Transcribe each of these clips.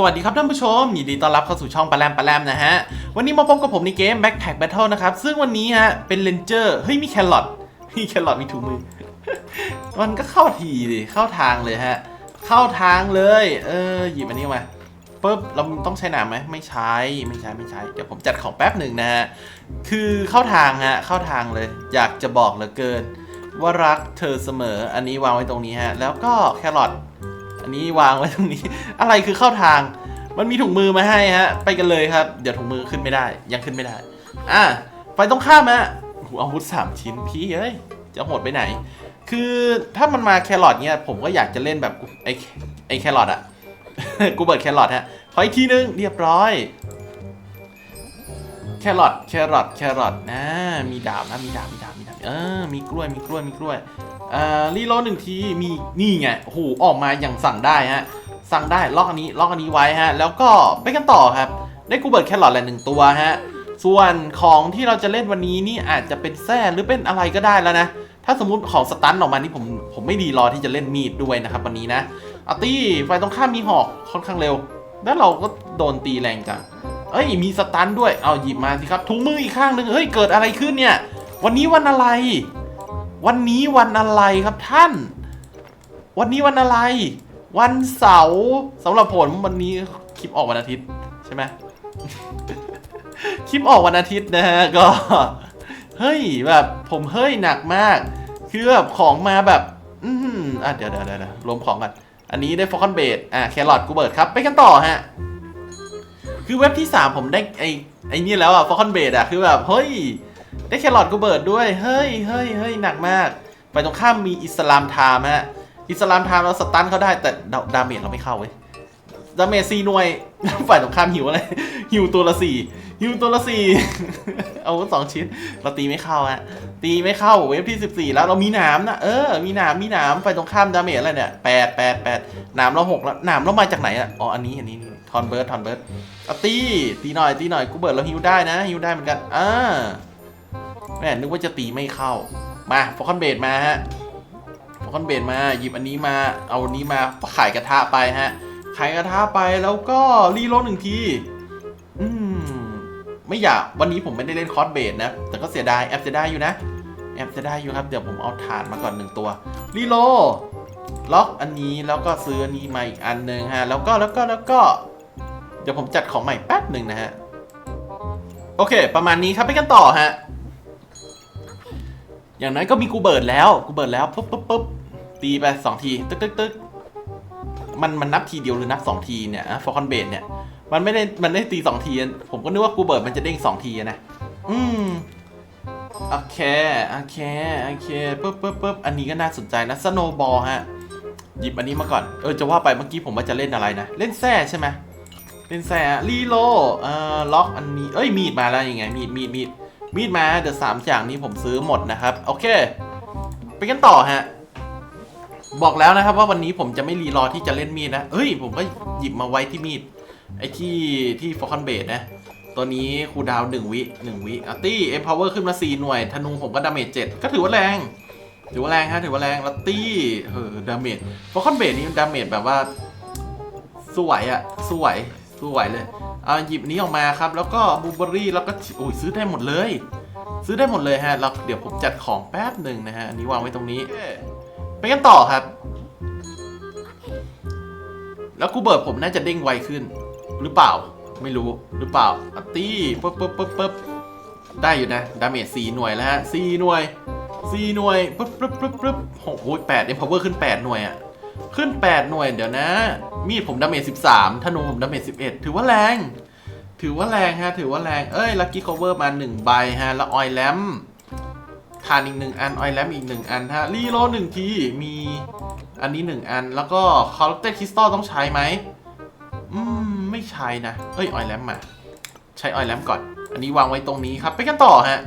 สวัสดีครับท่านผู้ชม ยินดีต้อนรับเข้าสู่ช่องปลาแรมปลาแรมนะฮะ วันนี้มาพบกับผมในเกม Backpack Battle นะครับ ซึ่งวันนี้ฮะ เป็นเลนเจอร์เฮ้ย มีแครอทมีแครอทมีถุงมือ มันก็เข้าทีดิเข้าทางเลยฮะ เข้าทางเลย เออ หยิบอันนี้มาปุ๊บเราต้องใช้หนามไหมไม่ใช้ไม่ใช้ไม่ใช้เดี๋ยวผมจัดของแป๊บหนึ่งนะฮะคือเข้าทางฮะเข้าทางเลย อยากจะบอกเหลือเกิน ว่ารักเธอเสมออันนี้วางไว้ตรงนี้ฮะแล้วก็แครอท อันนี้วางไว้ตรงนี้ อะไรคือเข้าทาง มันมีถุงมือมาให้ฮะ ไปกันเลยครับ เดี๋ยวถุงมือขึ้นไม่ได้ ยังขึ้นไม่ได้ อะ ไปตรงข้ามฮะโอ้โหอาวุธสามชิ้นพี่เอ้ย จะโหดไปไหน คือถ้ามันมาแครอทเนี่ยผมก็อยากจะเล่นแบบไอ้ไอ้แครอทอะกูเบิดแครอทฮะ ขออีกทีนึง เรียบร้อย แครอท แครอท แครอทนะ มีดาบนะ มีดาบ มีดาบ มีดาบ เออ มีกล้วย มีกล้วย มีกล้วย อ่ารีโหลดหนึ่งทีมีนี่ไงโอ้โหออกมาอย่างสั่งได้ฮะสั่งได้ล็อกอันนี้ล็อกอันนี้ไว้ฮะแล้วก็ไปกันต่อครับได้กูเบิร์ดแครอทแหละหนึ่งตัวฮะส่วนของที่เราจะเล่นวันนี้นี่อาจจะเป็นแส้หรือเป็นอะไรก็ได้แล้วนะ ถ้าสมมติของสตันออกมานี่ผมผมไม่ดีรอที่จะเล่นมีดด้วยนะครับวันนี้นะอาตี้ไฟตรงข้ามมีหอกค่อนข้างเร็ว แล้วเราก็โดนตีแรงจังเอ้ยมีสตันด้วยเอาหยิบมาสิครับถุงมืออีกข้างหนึ่งเฮ้ยเกิดอะไรขึ้นเนี่ย วันนี้วันอะไร วันนี้วันอะไรครับท่าน วันนี้วันอะไร วันเสาร์สำหรับผมวันนี้คลิปออกวันอาทิตย์ใช่ไหมคลิปออกวันอาทิตย์นะฮะก็ เฮ้ยแบบผมเฮ้ยหนักมาก คือแบบของมาแบบ อืมอะเดี๋ยวเดี๋ยวเดี๋ยวรวมของกันอันนี้ได้ฟอคอนเบดอะแครอทกูเบิร์ดครับ ไปกันต่อฮะ คือเว็บที่ 3 ผมได้ไอไอนี่แล้วอะฟอคอนเบดอะ คือแบบ เฮ้ย ได้แครอทกูเบิร์ดด้วย เฮ้ยเฮ้ยเฮ้ยหนักมาก ไปตรงข้ามมีอิสลามไทม์ฮะ อิสลามไทม์เราสตันเขาได้แต่ดาดาเมจเราไม่เข้าเว้ย ดาเมจสี่หน่วย ฝ่ายตรงข้ามหิวอะไร หิวตัวละสี่หิวตัวละสี่เอาสองชิ้น เราตีไม่เข้าฮะ ตีไม่เข้าเวฟที่14แล้วเรามีหนามนะ เออ มีหนาม มีหนามฝ่ายตรงข้ามดาเมจอะไรเนี่ยแปดแปดแปดหนามเราหกแล้ว หนามเรามาจากไหนอะ อ๋อ อันนี้ อันนี้ทอนเบิร์ดทอนเบิร์ดตี ตีหน่อย ตีหน่อย กูเบิร์ดเราฮิวได้นะฮิวได้เหมือนกัน อ่า แม่นึกว่าจะตีไม่เข้า มาฟอคอนเบดมาฮะฟอคอนเบดมา หยิบอันนี้มา เอาอันนี้มาขายกระทะไปฮะ ขายกระทะไปแล้วก็รีโหลดหนึ่งที อืม ไม่อยาก วันนี้ผมไม่ได้เล่นคอร์สเบดนะ แต่ก็เสียดายแอบเสียดายอยู่นะ แอบเสียดายอยู่ครับ เดี๋ยวผมเอาถานมาก่อนหนึ่งตัวรีโหลดล็อกอันนี้แล้วก็ซื้ออันนี้มาอีกอันหนึ่งฮะ แล้วก็แล้วก็แล้วก็ เดี๋ยวผมจัดของใหม่แป๊บหนึ่งนะฮะ โอเค ประมาณนี้ครับไปกันต่อฮะ อย่างน้อยก็มีกูเบิร์ดแล้ว กูเบิร์ดแล้วปุ๊บปุ๊บปุ๊บตีไปสองที ตึกตึกตึกมันมันนับทีเดียวหรือนับสองทีเนี่ยฟอร์คอนเบดเนี่ย มันไม่ได้ มันได้ตีสองที ผมก็นึกว่ากูเบิร์ดมันจะเด้งสองทีนะ อืมโอเค โอเค โอเคปุ๊บปุ๊บปุ๊บอันนี้ก็น่าสนใจนะสโนบอลฮะ หยิบอันนี้มาก่อน เออ จะว่าไปเมื่อกี้ผมว่าจะเล่นอะไรนะ เล่นแซ่ใช่ไหมเล่นแซ่รีโลเอ่อ ล็อกอันนี้ เอ้ย มีดมาแล้วยังไง มีด มีด มีดมีด มีดมาเดี๋ยวสามอย่างนี้ผมซื้อหมดนะครับ โอเค ไปกันต่อฮะ บอกแล้วนะครับว่าวันนี้ผมจะไม่รีรอที่จะเล่นมีดนะเฮ้ย ผมก็หยิบมาไว้ที่มีด ไอ้ที่ที่ฟอคอนเบดนะ ตัวนี้คูดาวหนึ่งวิหนึ่งวิอาร์ตี้เอ็มพาวเวอร์ขึ้นมา4หน่วย ธนูผมก็ดาเมจเจ็ดก็ถือว่าแรง ถือว่าแรงฮะ ถือว่าแรงลัตตี้เออดาเมจฟอคอนเบดนี่ดาเมจแบบว่าสวยอะสวย สวเลยเอาหยิบนี้ออกมาครับ แล้วก็บูเบอรี่แล้วก็โอ้ยซื้อได้หมดเลย ซื้อได้หมดเลยฮะแล้วเดี๋ยวผมจัดของแป๊บหนึ่งนะฮะอันนี้วางไว้ตรงนี้ไปกันต่อครับ แล้วกูเบิร์ดผมน่าจะเด้งไวขึ้น หรือเปล่าไม่รู้หรือเปล่าอัตตี้ปึ๊บปึ๊บปึ๊บปึ๊บได้อยู่นะดาเมจสี่หน่วยแล้วฮะสี่หน่วยสี่หน่วยปึ๊บปึ๊บปึ๊บปึ๊บโอ้โหแปดเอ็มพาวเวอร์ขึ้นแปดหน่วยอะขึ้นแปดหน่วยเดี๋ยวนะ มีดผมดาเมจสิบสามธนูผมดาเมจสิบเอ็ดถือว่าแรง ถือว่าแรงฮะ ถือว่าแรง เอ้ย ลัคกี้คเวอร์มาหนึ่งใบฮะ แล้วออยแลมทานอีกหนึ่งอัน ออยแลมอีกหนึ่งอันฮะ รีโหลหนึ่งที มีอันนี้หนึ่งอัน แล้วก็คอร์เตคริสตัลต้องใช้ไหม อืม ไม่ใช้นะ เอ้ย ออยแลมมา ใช้ออยแลมก่อน อันนี้วางไว้ตรงนี้ครับ ไปกันต่อฮะ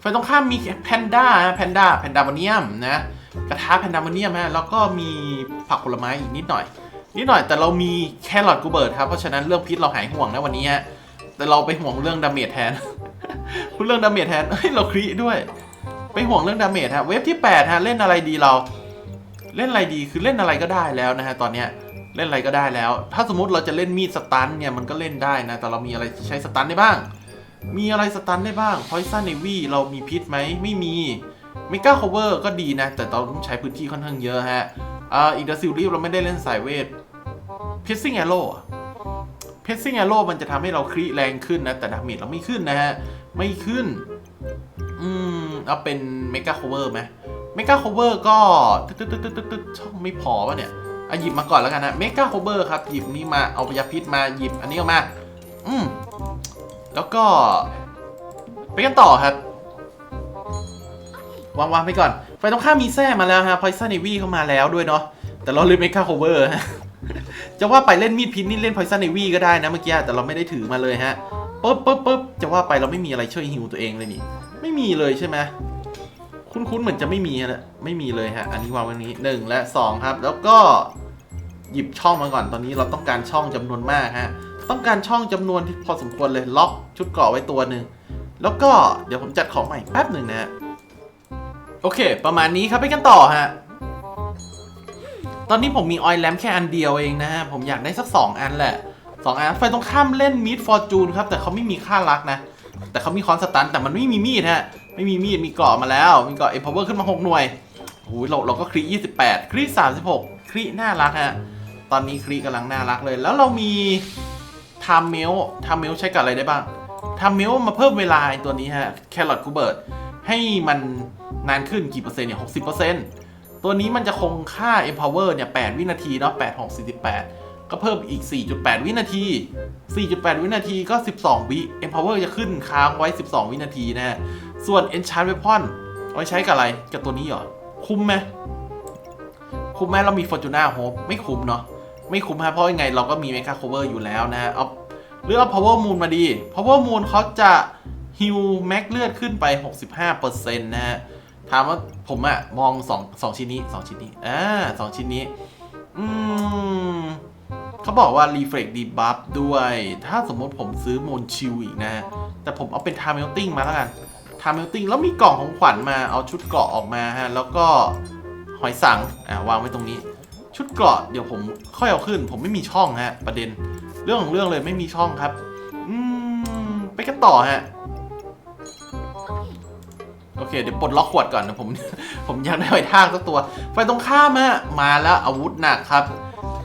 ไฟตรงข้ามมีแพนด้าแพนด้า แพนดามเนียมนะ กระทะแพนดามเนียมฮะแล้วก็มีผักผลไม้อีกนิดหน่อย นิดหน่อยแต่เรามีแครอทกูเบิร์ดครับเพราะฉะนั้นเรื่องพิษเราหายห่วงนะวันนี้ฮะแต่เราไปห่วงเรื่องดาเมจแทนพูดเรื่องดาเมจแทนเฮ้ยเราครีด้วย ไปห่วงเรื่องดาเมจฮะเวฟที่8ฮะเล่นอะไรดีเรา เล่นอะไรดีคือเล่นอะไรก็ได้แล้วนะฮะตอนเนี้ยเล่นอะไรก็ได้แล้ว ถ้าสมมติเราจะเล่นมีดสตันเนี่ยมันก็เล่นได้นะ แต่เรามีอะไรใช้สตันได้บ้าง มีอะไรสตันได้บ้างพอยซันเนวีเรามีพิษไหมไม่มี มกาโคเวอร์ก็ดีนะ แต่เราต้องใช้พื้นที่ค่อนข้างเยอะฮะอ่าอีกดซิลรีเราไม่ได้เล่นสายเวทเพซซิ่งแอโร่เพซซิ่งแอโร่มันจะทำให้เราครีแรงขึ้นนะ แต่ดาเมจเราไม่ขึ้นนะฮะ ไม่ขึ้น อืม เอาเป็นเมกาโคเวอร์ไหมเมกาโคเวอร์ก็ตึ๊ดตึ๊ดตึ๊ดตึ๊ดตึ๊ดช่องไม่พอป่ะเนี่ยอะหยิบมาก่อนแล้วกันนะเมกาโคเวอร์ครับ หยิบนี่มาเอาพยาพิษมาหยิบอันนี้ออกมา อืม แล้วก็ ไปกันต่อครับ วางวางไปก่อนไฟตรงข้ามมีแซ่มาแล้วฮะพอยซันเนวีเข้ามาแล้วด้วยเนาะแต่เราล่นเมกาโคเวอร์ฮะจะว่าไปเล่นมีดพิษนี่เล่นพอยซันเนวีก็ได้นะเมื่อกี้แต่เราไม่ได้ถือมาเลยฮะปุ๊บปุ๊บปุ๊บจะว่าไปเราไม่มีอะไรช่วยฮิวตัวเองเลยนี่ไม่มีเลยใช่ไหมคุ้นๆเหมือนจะไม่มีนะไม่มีเลยฮะอันนี้วางไว้นี้หนึ่งและสองครับ แล้วก็หยิบช่องมาก่อนตอนนี้เราต้องการช่องจำนวนมากฮะต้องการช่องจำนวนที่พอสมควรเลยล็อกชุดเกราะไว้ตัวหนึ่งแล้วก็เดี๋ยวผมจัดของใหม่แป๊บหนึ่งนะฮะ โอเค ประมาณนี้ครับไปกันต่อฮะ ตอนนี้ผมมีออยล์แลมแค่อันเดียวเองนะฮะ ผมอยากได้สัก 2 อันแหละ2อันไฟตรงข้ามเล่นมิดฟอร์จูนครับ แต่เขาไม่มีค่ารักนะ แต่เขามีคอนสตัน แต่มันไม่มีมีดฮะ ไม่มีมีด มีเกราะมาแล้ว มีเกราะเอพาวเวอร์ขึ้นมา 6 หน่วยโอ้ยเราเราก็ครี28 ครี36 ครีน่ารักฮะ ตอนนี้ครีกำลังน่ารักเลย แล้วเรามีทามเมลทามเมลใช้กับอะไรได้บ้างทามเมลมาเพิ่มเวลาตัวนี้ฮะ แครอทคูเบิร์ต ให้มันนานขึ้นกี่เปอร์เซ็นต์เนี่ยหกสิบเปอร์เซ็นต์ตัวนี้มันจะคงค่า empower เนี่ย8วินาทีเนาะ8 6 48ก็เพิ่มอีก 4.8 วินาที 4.8 วินาทีก็ 12 วิ empower จะขึ้นค้างไว้ 12 วินาทีนะฮะ ส่วน enchant weapon เอาไว้ใช้กับอะไร กับตัวนี้เหรอ คุ้มไหม คุ้มไหมเรามี fortuna hope ไม่คุ้มเนาะ ไม่คุ้มฮะ เพราะยังไงเราก็มี mega cover อยู่แล้วนะฮะ เอาหรือเอา power moon มาดี power moon เขาจะ ฮิวแม็กเลือดขึ้นไป 65%นะฮะถามว่าผมอะมองสองสองชิ้นนี้สองชิ้นนี้อ่าสองชิ้นนี้ อืมเขาบอกว่า reflect debuff ด้วย ถ้าสมมติผมซื้อโมนชิลอีกนะ แต่ผมเอาเป็น time melting มาแล้วกัน time melting แล้วมีกล่องของขวัญมาเอาชุดเกราะออกมาฮะ แล้วก็หอยสัง อ่าวางไว้ตรงนี้ ชุดเกราะเดี๋ยวผมค่อยเอาขึ้น ผมไม่มีช่องฮะ ประเด็น เรื่องของเรื่องเลยไม่มีช่องครับ อืม ไปกันต่อฮะ โอเคเดี๋ยวปลดล็อกขวดก่อนนะผม ผมอยากได้ไวทากสักตัว ไฟตรงข้ามอะมาแล้วอาวุธหนักครับ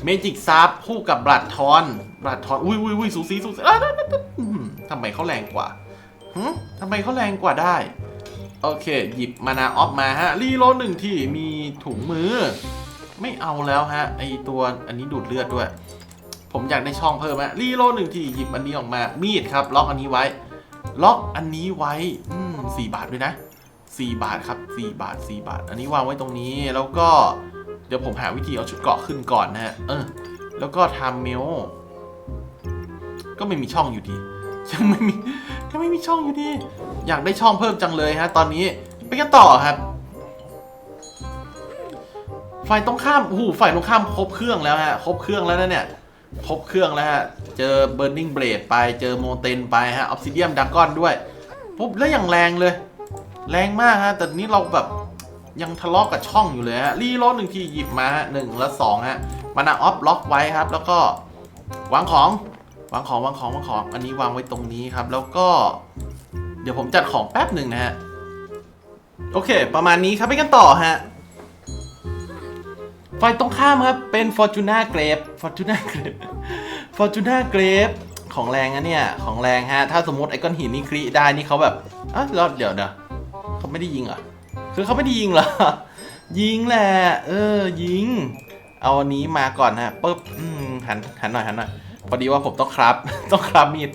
เมจิกซับคู่กับบลัดทอนบลัดทอนอุ้ยอุ้ยอุ้ยสูสีสูสีทำไมเขาแรงกว่าหึทำไมเขาแรงกว่าได้ โอเค หยิบมานาออฟมาฮะ รีโลหนึ่งที่มีถุงมือ ไม่เอาแล้วฮะ ไอตัวอันนี้ดูดเลือดด้วย ผมอยากได้ช่องเพิ่มฮะรีโลหนึ่งที่หยิบอันนี้ออกมา มีดครับ ล็อกอันนี้ไว้ ล็อกอันนี้ไว้ อืมสี่บาทด้วยนะ 4 บาทครับ 4 บาท 4 บาท อันนี้วางไว้ตรงนี้ แล้วก็เดี๋ยวผมหาวิธีเอาชุดเกาะขึ้นก่อนนะฮะ เออ แล้วก็ทำเมล ก็ไม่มีช่องอยู่ดี ยังไม่มียังไม่มีช่องอยู่ดี อยากได้ช่องเพิ่มจังเลยฮะ ตอนนี้ไปกันต่อครับฝ่ายตรงข้ามโอ้โหฝ่ายตรงข้ามครบเครื่องแล้วฮะ ครบเครื่องแล้วนะเนี่ย ครบเครื่องแล้วฮะ เจอ Burning Blade ไป เจอโมเตนไปฮะ Obsidian Dragon ด้วย ปุ๊บแล้วอย่างแรงเลย แรงมากฮะ แต่นี้เราแบบยังทะเลาะกับช่องอยู่เลยฮะ รีโหลดหนึ่งทีหยิบมาฮะหนึ่งและสองฮะมานาออฟล็อกไว้ครับ แล้วก็วางของวางของวางของวางของ อันนี้วางไว้ตรงนี้ครับ แล้วก็ เดี๋ยวผมจัดของแป๊บหนึ่งนะฮะ โอเค ประมาณนี้ครับไปกันต่อฮะไฟตรงข้ามครับ เป็น Fortuna Grape Fortuna Grape Fortuna Grape ของแรงนะเนี่ย ของแรงฮะ ถ้าสมมติไอ้ก้อนหินนี่ครีได้นี่เขาแบบอะแล้วเดี๋ยวเดี๋ยว เขาไม่ได้ยิงเหรอคือเขาไม่ได้ยิงเหรอ ยิงแหละ เออ ยิง เอาอันนี้มาก่อนฮะปุ๊บหันหันหน่อยหันหน่อยพอดีว่าผมต้องครับ ต้องครับมีด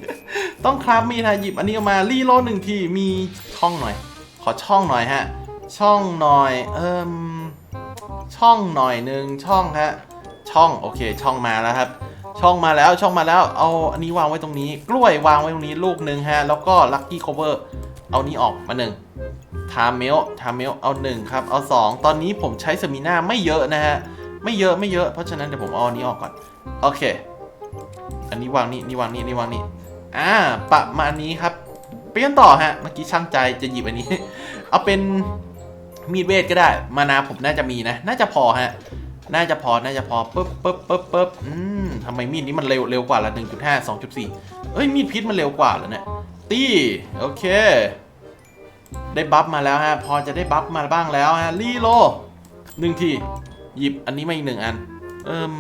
ต้องครับมีดฮะหยิบอันนี้ออกมารีโลดหนึ่งทีมีช่องหน่อย ขอช่องหน่อยฮะ ช่องหน่อย เอิ่มช่องหน่อยหนึ่งช่องฮะ ช่องโอเค ช่องมาแล้วครับ ช่องมาแล้วช่องมาแล้ว เอาอันนี้วางไว้ตรงนี้ กล้วยวางไว้ตรงนี้ลูกหนึ่งฮะ แล้วก็ลัคกี้โคเวอร์เอานี้ออกมาหนึ่ง ทามเมลทามเมลเอาหนึ่งครับ เอาสองตอนนี้ผมใช้สมินาไม่เยอะนะฮะ ไม่เยอะไม่เยอะ เพราะฉะนั้นเดี๋ยวผมเอาอันนี้ออกก่อน โอเค อันนี้วางนี่นี่วางนี่นี่วางนี่อ่าประมาณนี้ครับ เปลี่ยนต่อฮะ เมื่อกี้ช่างใจจะหยิบอันนี้ เอาเป็นมีดเวทก็ได้ มานาผมน่าจะมีนะ น่าจะพอฮะ น่าจะพอ น่าจะพอปึ๊บปึ๊บปึ๊บปึ๊บอืมทำไมมีดนี้มันเร็วเร็วกว่าละ1.5 2.4เอ้ยมีดพิษมันเร็วกว่าเหรอเนี่ย ตี้ โอเค ได้บัฟมาแล้วฮะ พอจะได้บัฟมาบ้างแล้วฮะรีโลหนึ่งทีหยิบอันนี้มาอีกหนึ่งอัน เอิ่ม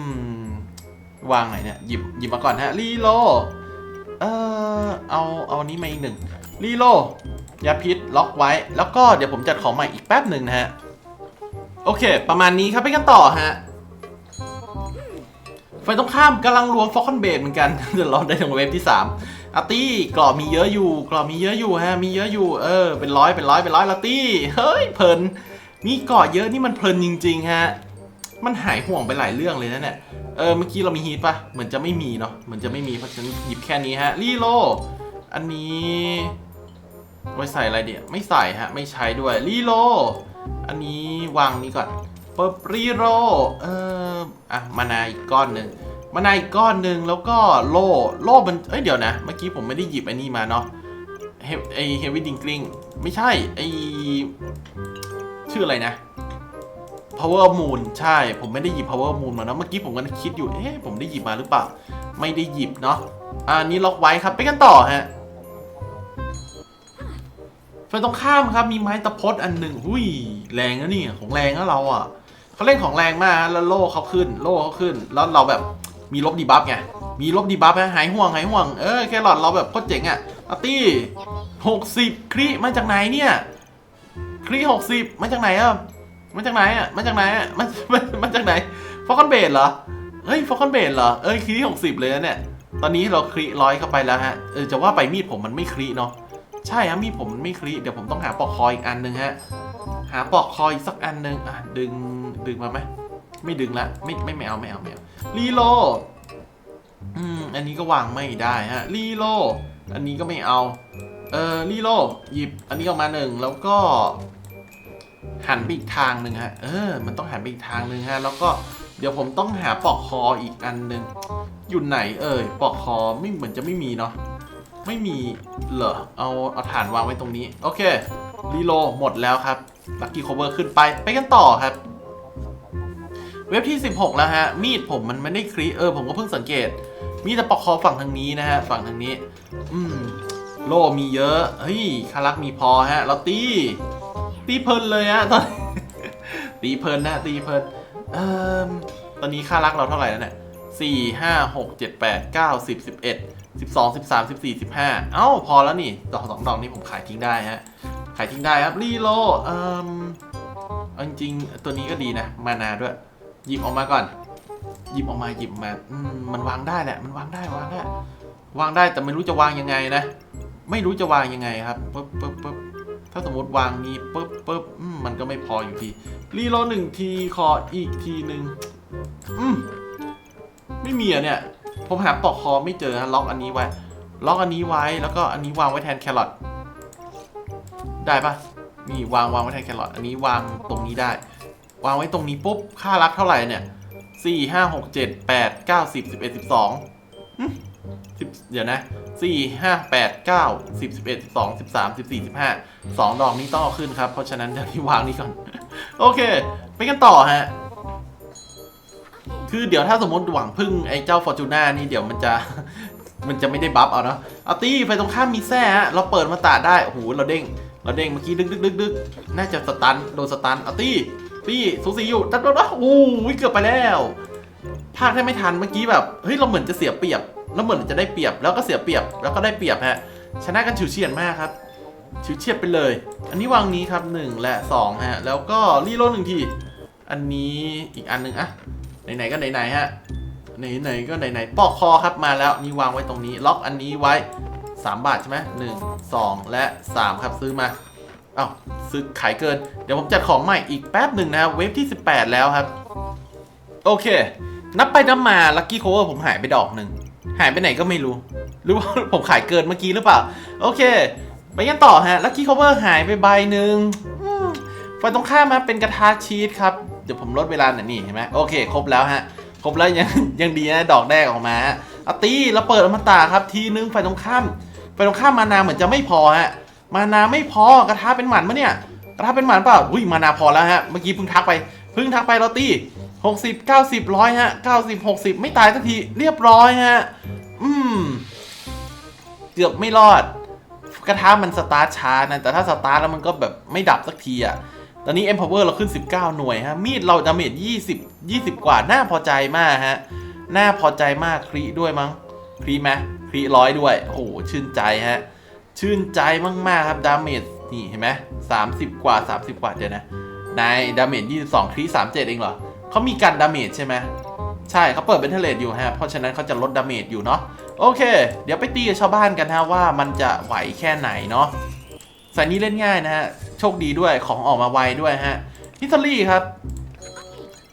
วางไหนเนี่ยหยิบหยิบมาก่อนฮะรีโลเออเอาเอาอันนี้มาอีกหนึ่งรีโลยาพิษล็อกไว้ แล้วก็เดี๋ยวผมจัดของใหม่อีกแป๊บหนึ่งนะฮะ โอเค ประมาณนี้ครับไปกันต่อฮะไฟตรงข้ามกำลังรวมฟอคอนเบดเหมือนกันเดี๋ยวราได้ถึงเวฟที่ 3 อาร์ตี้กรอบมีเยอะอยู่กรอบมีเยอะอยู่ฮะมีเยอะอยู่เออเป็นร้อยเป็นร้อยเป็นร้อยลาร์ตี้เฮ้ยเพลินมีเกาะเยอะนี่มันเพลินจริงๆฮะมันหายห่วงไปหลายเรื่องเลยนะเนี่ยเออเมื่อกี้เรามีฮีทปะเหมือนจะไม่มีเนาะเหมือนจะไม่มีเพราะฉะนั้นหยิบแค่นี้ฮะรีโลอันนี้ไว้ใส่อะไรเดี๋ยวไม่ใส่ฮะไม่ใช้ด้วยรีโลอันนี้วางนี้ก่อนเปึ๊บรีโลเอออะมานาอีกก้อนหนึ่ง มานาอีกก้อนหนึ่งแล้วก็โล่โล่มันเอ้ยเดี๋ยวนะ เมื่อกี้ผมไม่ได้หยิบอ้นี่มาเนาะเฮไอเฮวิดิงกริงไม่ใช่ไอชื่ออะไรนะ power moon ใช่ ผมไม่ได้หยิบ power moon มาเนาะเมื่อกี้ผมก็คิดอยู่เอ๊ะผมได้หยิบมาหรือเปล่า ไม่ได้หยิบเนาะอ่านี้ล็อกไว้ครับไปกันต่อฮะไฟตรงข้ามครับมีไม้ตะพดอันหนึ่งหุยแรงนะนี่ของแรงนะเราอะเขาเล่นของแรงมากแล้วโล่เขาขึ้น โล่เขาขึ้น แล้วเราแบบ มีลบดีบัฟไง มีลบดีบัฟฮะหายห่วงหายห่วง เออแครอทเราแบบโคตรเจ๋งอะอาร์ตี้หกสิบครีมาจากไหนเนี่ย ครีหกสิบมาจากไหนอะมาจากไหนอะมาจากไหนอะมามามาจากไหนฟอคอนเบดเหรอ เฮ้ยฟอคอนเบดเหรอ เอ้ยครีหกสิบเลยนะเนี่ย ตอนนี้เราครีร้อยเข้าไปแล้วฮะ เออจะว่าไปมีดผมมันไม่ครีเนาะ ใช่ฮะมีดผมมันไม่คลีเดี๋ยวผมต้องหาปลอกคออีกอันหนึ่งฮะ หาปลอกคออีกสักอันหนึ่งอะดึงดึงมาไหม ไม่ดึงละไม่ไม่ไม่เอาไม่เอาไม่เอารีโลอืมอันนี้ก็วางไม่ได้ฮะรีโลอันนี้ก็ไม่เอา เออรีโลหยิบอันนี้ออกมาหนึ่งแล้วก็ หันไปอีกทางหนึ่งฮะเออ มันต้องหันไปอีกทางหนึ่งฮะแล้วก็เดี๋ยวผมต้องหาปลอกคออีกอันหนึ่งอยู่ไหนเอ่ยปลอกคอไม่เหมือนจะไม่มีเนาะไม่มีเหรอเอาเอาฐานวางไว้ตรงนี้ โอเครีโลหมดแล้วครับลักกี้ o คเวอร์ขึ้นไปไปกันต่อครับ เว็บที่ 16 แล้วฮะ มีดผมมันไม่ได้คลีเออ ผมก็เพิ่งสังเกต มีแต่ปอกคอฝั่งทางนี้นะฮะ ฝั่งทางนี้ อืม โลมีเยอะ เฮ้ยคารักมีพอฮะ เราตี ตีเพลินเลยฮะตอนตีเพลินนะ ตีเพลิน เอ่อ ตอนนี้ค่ารักเราเท่าไหร่แล้วเนี่ยสี่ห้าหกเจ็ดแปดเก้าสิบสิบเอ็ดสิบสองสิบสามสิบสี่สิบห้าเอ้า พอแล้วนี่ ดอกสองดอกนี้ผมขายทิ้งได้ฮะ ขายทิ้งได้ครับ รีโลเอ่อจริงๆตัวนี้ก็ดีนะ มานาด้วย หยิบออกมาก่อน หยิบออกมาหยิบมาอืมมันวางได้แหละ มันวางได้วางได้วางได้แต่ไม่รู้จะวางยังไงนะ ไม่รู้จะวางยังไงครับปึ๊บปึ๊บปึ๊บถ้าสมมติวางนี้ปึ๊บปึ๊บมมันก็ไม่พออยู่ดีรีโหลดหนึ่งทีขออีกทีหนึ่งอืมไม่มีอะเนี่ย ผมหาปลอกคอไม่เจอฮะล็อกอันนี้ไว้ ล็อกอันนี้ไว้แล้วก็อันนี้วางไว้แทนแครอทได้ปะนี่วางวางไว้แทนแครอทอันนี้วางตรงนี้ได้ วางไว้ตรงนี้ปุ๊บ ค่ารักเท่าไหร่เนี่ยสี่ห้าหกเจ็ดแปดเก้าสิบสิบเอ็ดสิบสองสิบเดี๋ยวนะสี่ห้าแปดเก้าสิบสิบเอ็ดสิบสองสิบสามสิบสี่สิบห้าสองดอกนี้ต้องเอาขึ้นครับ เพราะฉะนั้นเดี๋ยวนี้วางนี้ก่อน โอเค ไปกันต่อฮะ คือเดี๋ยวถ้าสมมติหวังพึ่งไอ้เจ้าฟอร์จูน่านี่เดี๋ยวมันจะมันจะไม่ได้บัฟเอาเนาะเอาตี้ไฟตรงข้ามมีแซ่ฮะ เราเปิดมาตาได้ โอ้โห เราเด้ง เราเด้งเมื่อกี้ดึกดึกดึกดึกน่าจะสตัน โดนสตันเอาตี้ ตี้สูสีอยู่ตัดโดนนะโอ้ยเกือบไปแล้วพลาดได้ไม่ทันเมื่อกี้แบบเฮ้ยเราเหมือนจะเสียเปรียบ แล้วเหมือนจะได้เปรียบแล้วก็เสียเปรียบแล้วก็ได้เปรียบฮะชนะกันฉิวเฉียดมากครับฉิวเฉียดไปเลย อันนี้วางนี้ครับ 1 และ2ฮะแล้วก็รีโหลหนึ่งทีอันนี้อีกอันหนึ่งอะไหนๆก็ไหนๆฮะไหนๆก็ไหนๆปอกคอครับมาแล้วนี่วางไว้ตรงนี้ ล็อกอันนี้ไว้ 3 บาทใช่ไหมหนึ่งสองและ 3 ครับซื้อมา อ้าซื้อขายเกิน เดี๋ยวผมจัดของใหม่อีกแป๊บหนึ่งนะเวฟที่ 18 แล้วครับ โอเค นับไปนับมาลั c กี้โคเวอร์ผมหายไปดอกหนึ่งหายไปไหนก็ไม่รู้ หรือว่าผมขายเกินเมื่อกี้หรือเปล่า โอเค ไปกันต่อฮะลั c กี้โคเวอร์หายไปใบหนึ่งไฟตรงข้ามมาเป็นกระทะชีสครับ เดี๋ยวผมลดเวลาหน่อยนี่เห็นไหมโอเค ครบแล้วฮะ ครบแล้วยังยังดีนะดอกแรกออกมาอตีเราเปิดอมตะครับทีนึงไฟตรงข้ามไฟตรงข้ามมานาเหมือนจะไม่พอฮะ มานาไม่พอกระทะเป็นหมันปะเนี่ย กระทะเป็นหมันเปล่าอุ้ยมานาพอแล้วฮะเมื่อกี้เพิ่งทักไปเพิ่งทักไปเราตี60 90ร้อยฮะ90 60ไม่ตายสักทีเรียบร้อยฮะอืม เกือบไม่รอด กระทะมันสตาร์ทช้านะแต่ถ้าสตาร์ทแล้วมันก็แบบไม่ดับสักทีอะตอนนี้ Empower เราขึ้น 19 หน่วยฮะ มีดเราดาเมจ20 20 กว่า น่าพอใจมากฮะ น่าพอใจมากครีด้วยมั้ง ครีไหมครีร้อยด้วย โอ้โห ชื่นใจฮะ ชื่นใจมากๆครับดาเมจนี่เห็นไหม30กว่า30กว่าเดี๋ยวนะนายดาเมจ22ครี37เจ็ดเองเหรอเขามีการดาเมจใช่ไหมใช่เขาเปิดเบนเทเลตอยู่ฮะ เพราะฉะนั้นเขาจะลดดาเมจอยู่เนาะโอเค เดี๋ยวไปตีกับชาวบ้านกันฮะว่ามันจะไหวแค่ไหนเนาะสายนี้เล่นง่ายนะฮะ โชคดีด้วยของออกมาไวด้วยฮะฮิตเตอรี่ครับ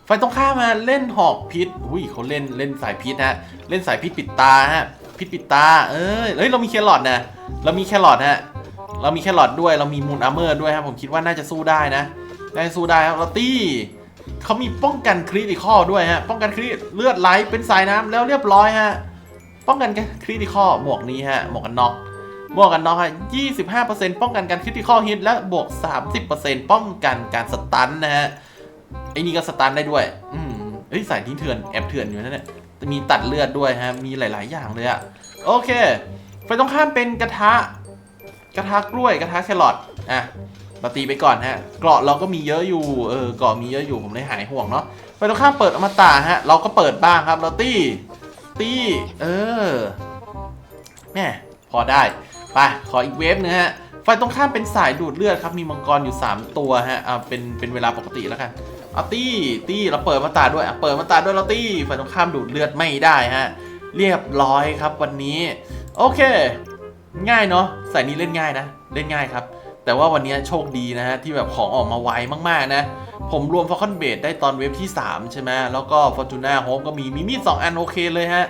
ไฟตรงข้ามมาเล่นหอกพิษ อุ้ยเขาเล่นเล่นสายพิษฮะ เล่นสายพิษปิดตาฮะ พิษปิดตา เอ้ยเอ้ย เรามีแครอทนะ เรามีแครอทฮะ เรามีแครอทด้วย เรามีมูนอาร์เมอร์ด้วยครับ ผมคิดว่าน่าจะสู้ได้นะ น่าจะสู้ได้ครับเราตี้เขามีป้องกันคริติคอลด้วยฮะ ป้องกันคริเลือดไหลเป็นสายน้ำแล้วเรียบร้อยฮะ ป้องกันคริติคอลหมวกนี้ฮะ หมวกกันน็อก หมวกกันน็อกฮะ25%ป้องกันการคริติคอลฮิตและบวก30%ป้องกันการสตันนะฮะ ไอ้นี่ก็สตันได้ด้วย อืมเฮ้ยสายนี้เถื่อนแอบเถื่อนอยู่นั่นแหละ มีตัดเลือดด้วยฮะ มีหลาย ๆ อย่างเลยอะโอเคไฟตรงข้ามเป็นกระทะ กระทะกล้วย กระทะแครอท อะเราตีไปก่อนฮะ เกราะเราก็มีเยอะอยู่ เออ เกราะมีเยอะอยู่ ผมเลยหายห่วงเนาะไฟตรงข้ามเปิดอมตะฮะ เราก็เปิดบ้างครับ เราตีตี เออแม่พอได้ ไป ขออีกเวฟหนึงฮะ ไฟตรงข้ามเป็นสายดูดเลือดครับ มีมังกรอยู่ 3 ตัวฮะ อ่าเป็น เป็นเวลาปกติแล้วกัน เอาตี้ตี้เราเปิดมาตาด้วยอะเปิดมาตาด้วยเราตี้ไฟตรงข้ามดูดเลือดไม่ได้ฮะเรียบร้อยครับวันนี้ โอเค ง่ายเนาะสายนี้เล่นง่ายนะ เล่นง่ายครับ แต่ว่าวันนี้โชคดีนะฮะที่แบบของออกมาไวมากๆนะ ผมรวมฟ a l คอนเบดได้ตอนเว็บที่ 3 ใช่ไหมแล้วก็ Fortuna Hope ก็มีมีมีด2อันโอเคเลยฮะ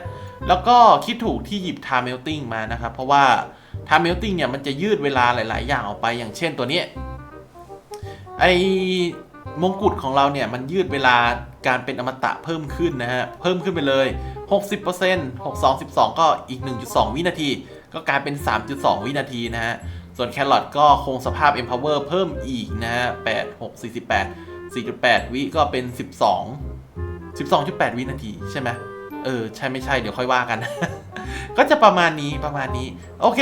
แล้วก็คิดถูกที่หยิบ Time Melting มานะครับ เพราะว่า Time Melting เนี่ยมันจะยืดเวลาหลาย ๆ อย่างออกไปอย่างเช่นตัวนี้ไอ มงกุฎของเราเนี่ยมันยืดเวลาการเป็นอมตะเพิ่มขึ้นนะฮะ เพิ่มขึ้นไปเลย 60% 62 12 ก็อีก 1.2 วินาที ก็กลายเป็น 3.2 วินาทีนะฮะ ส่วนแครอทก็คงสภาพ Empower เพิ่มอีกนะฮะ 8 6 48 4.8 วิก็เป็น 12 12.8 วินาทีใช่ไหมเออ ใช่ไม่ใช่เดี๋ยวค่อยว่ากัน ก็จะประมาณนี้ประมาณนี้ โอเค